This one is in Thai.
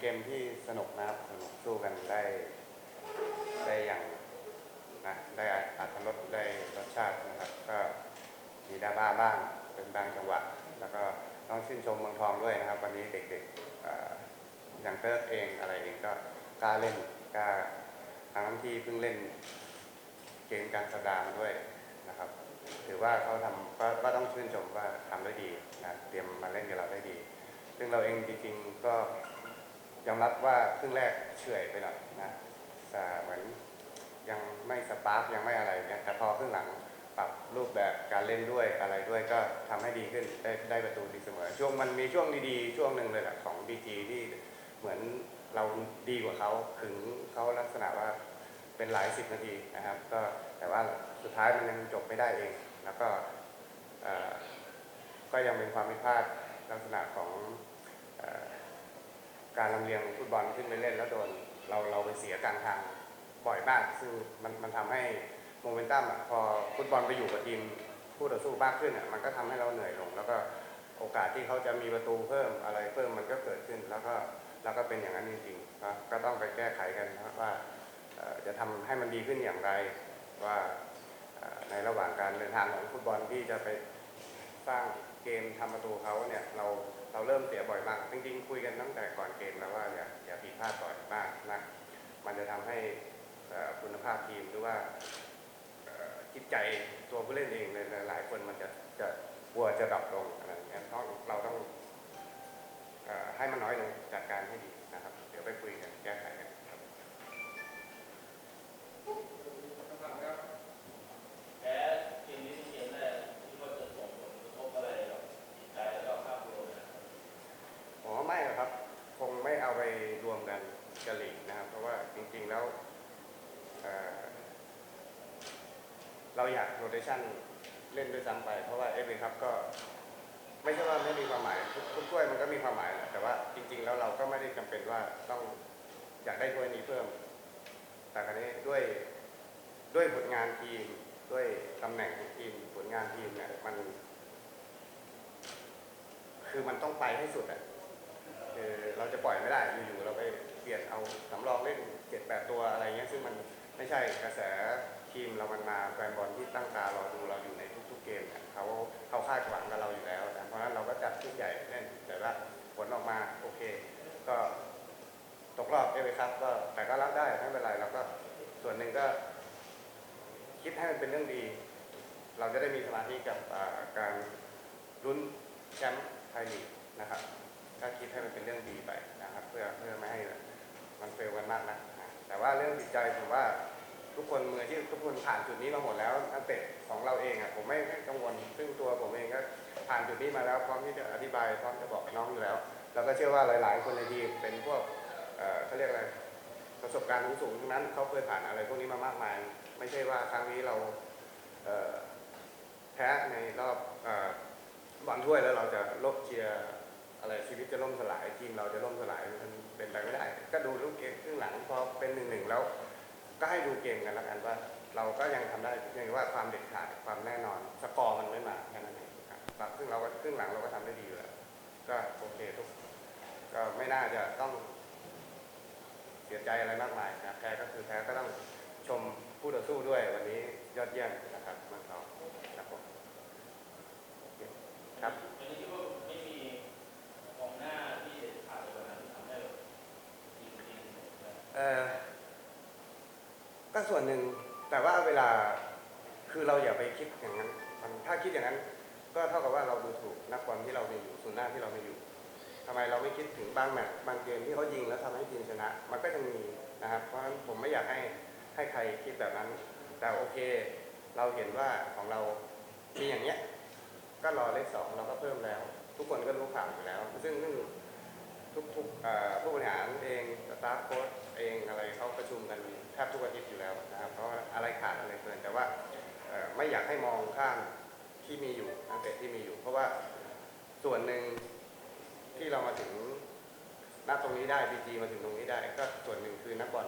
เกมที่สนุกนะครับสนุกสู้กันได้ได้อย่างนะได้อัตรสได้รสชาตินะครับ ก็มีดราม่าบ้างเป็นบางจังหวะแล้วก็ต้องชื่นชมเมืองทองด้วยนะครับ วันนี้เด็กๆอย่างเติร์กเองอะไรเองก็กล้าเล่นกล้าทั้งที่เพิ่งเล่นเกมการสัปดาห์มาด้วยนะครับ ถือว่าเขาทำก็ก็ต้องชื่นชมว่าทำได้ดีนะเตรียมมาเล่นกับเราได้ดี ซึ่งเราเองจริงๆก็ ยอมรับว่าครึ่งแรกเฉื่อยไปหน่อยนะเหมือนยังไม่สปาร์กยังไม่อะไรเงี้ยแต่พอครึ่งหลังปรับรูปแบบการเล่นด้วยอะไรด้วยก็ทำให้ดีขึ้นได้ได้ประตูดีเสมอ ช่วงมันมีช่วงดีๆช่วงหนึ่งเลยแหละของบีจีที่เหมือนเราดีกว่าเขาถึงเขาลักษณะว่าเป็นหลายสิบนาทีนะครับ ก็แต่ว่าสุดท้ายมันยังจบไม่ได้เอง แล้วก็ก็ยังเป็นความผิดพลาดลักษณะของ การลำเลียงฟุตบอลขึ้นไปเล่นแล้วโดนเราเราไปเสียกลางทางบ่อยมากซึ่งมันมันทำให้โมเมนตัมอะพอฟุตบอลไปอยู่กับทีมผู้ต่อสู้มากขึ้นอะมันก็ทำให้เราเหนื่อยลง แล้วก็โอกาสที่เขาจะมีประตูเพิ่มอะไรเพิ่มมันก็เกิดขึ้น แล้วก็แล้วก็เป็นอย่างนั้นจริงๆนะก็ต้องไปแก้ไขกันนะว่าเอ่อจะทำให้มันดีขึ้นอย่างไรว่าเอ่อในระหว่างการเดินทางของฟุตบอลที่จะไป สร้างเกมทำประตูเขาเนี่ยเราเราเริ่มเสียบ่อยมาก จริงๆ คุยกันตั้งแต่ก่อนเกมแล้วว่าอย่าอย่าผิดพลาดบ่อยมากนะมันจะทำให้คุณภาพทีมหรือว่าจิตใจตัวผู้เล่นเองในหลายๆคนมันจะจะกลัวจะดับลงอะไรอย่างเงี้ยต้องเราต้องเอ่อให้มันน้อยลงจัดการให้ดีนะครับ เดี๋ยวไปคุยกันแก้ไขกันครับ แพ้เกมนี้เป็นเกมแรกที่ว่าจะส่งผลกระทบอะไรกับจิตใจและก็ภาพรวมนะครับ ผมว่าไม่หรอกครับ คงไม่เอาไปรวมกันกับลีกนะค ราะว่าจริงๆแล้วเเราอยากโรเตชันเล่นด้วยซ้ำไป เพราะว่าเอฟเอครับก็ไม่ใช่ว่าไม่มีความหมายทุกทุกถ้วยมันก็มีความหมายแหละแต่ว่าจริง ๆ แล้วเราก็ไม่ได้จำเป็นว่าต้องอยากได้ถ้วยนี้เพิ่ม แต่ครั้นี้ด้วยด้วยผลงานทีมด้วยตำแหน่งของทีมผลงานทีมเนี่ยมัน คือมันต้องไปให้สุดอะ คือเราจะปล่อยไม่ได้อยู่ๆเราไปเปลี่ยนเอาสำรองเล่นเจ็ดแปดตัวอะไรเงี้ยซึ่งมันไม่ใช่กระแสทีมเรามันมาแฟนบอลที่ตั้งตารอดูเราอยู่ในทุกๆเกมเนี่ยเขาเขาคาดหวังกับเราอยู่แล้วแต่เพราะฉะนั้นเราก็จัดชุดใหญ่เล่นแต่ว่าผลออกมาโอเค ก็ตกรอบเอเวครับก็แต่ก็รับได้ไม่เป็นไรแล้วก็ส่วนหนึ่งก็ คิดให้มันเป็นเรื่องดี เราจะได้มีสมาธิกับการลุ้นแชมป์ไทยลีกนะครับ ก็คิดให้มันเป็นเรื่องดีไปนะครับ เพื่อเพื่อไม่ให้มันเฟลกันมากนะแต่ว่าเรื่องจิตใจผมว่าทุกคนมือที่ทุกคนผ่านจุดนี้มาหมดแล้วนักเตะของเราเองอะผมไม่ไม่กังวลซึ่งตัวผมเองก็ผ่านจุดนี้มาแล้วพร้อมที่จะอธิบายพร้อมจะบอกน้องอยู่แล้วแล้วก็เชื่อว่าหลาย ๆ คนในทีมเป็นพวกเอ่อเขาเรียกอะไรประสบการณ์สูงๆทั้งนั้นเขาเคยผ่านอะไรพวกนี้มามากมาย ไม่ใช่ว่าครั้งนี้เราเอ่อแพ้ในรอบเอ่อบอลถ้วยแล้วเราจะ อะไรชีวิตจะล่มสลายทีมเราจะล่มสลายมันเป็นไปไม่ได้ ก็ดูลูกเกมครึ่งหลังพอเป็นหนึ่งหนึ่งแล้วก็ให้ดูเกมกันแล้วกันว่า เราก็ยังทำได้เพียงว่าความเด็ดขาดความแน่นอนสกอร์มันไม่มาแค่นั้นเองครับซึ่งเราก็ครึ่งหลังเราก็ทำได้ดีอยู่แล้วก็โอเคทุกก็ไม่น่าจะต้องเสียใจอะไรมากมายนะแพ้ก็คือแพ้ก็ต้องชมผู้ต่อสู้ด้วยวันนี้ยอดเยี่ยมนะครับเมืองทองครับผมโอเคครับ วันนี้คิดว่าไม่มีกองหน้าที่เด็ดขาดเลยวันนั้นทำให้แบบทีมทีมเนี่ย เออก็ ส่วนหนึ่งแต่ว่าเวลาคือเราอย่าไปคิดอย่างนั้นมันถ้าคิดอย่างนั้น ก็เท่ากับว่าเราดูถูกนักบอลที่เรามีอยู่ศูนย์หน้าที่เรามีอยู่ทำไมเราไม่คิดถึงบางแมตช์บางเกมที่เขายิงแล้วทำให้ทีมชนะ มันก็ยังมีนะครับเพราะฉะนั้นผมไม่อยากให้ให้ใครคิดแบบนั้น แต่โอเค เราเห็นว่าของเรามีอย่างเนี้ยก็รอเลขสองเราก็เพิ่มแล้ว ทุกคนก็รู้ข่าวอยู่แล้ว ซึ่งซึ่ง ทุกๆผู้บริหารเองสตาฟโค้ชเองอะไรเขาประชุมกันแทบทุกอาทิตย์อยู่แล้วนะครับเพราะอะไรขาดอะไรเกินแต่ว่าไม่อยากให้มองข้ามที่มีอยู่นักเตะที่มีอยู่ เพราะว่าส่วนหนึ่งที่เรามาถึงณตรงนี้ได้บีจีมาถึงตรงนี้ได้ ก็ส่วนหนึ่งคือนักบอล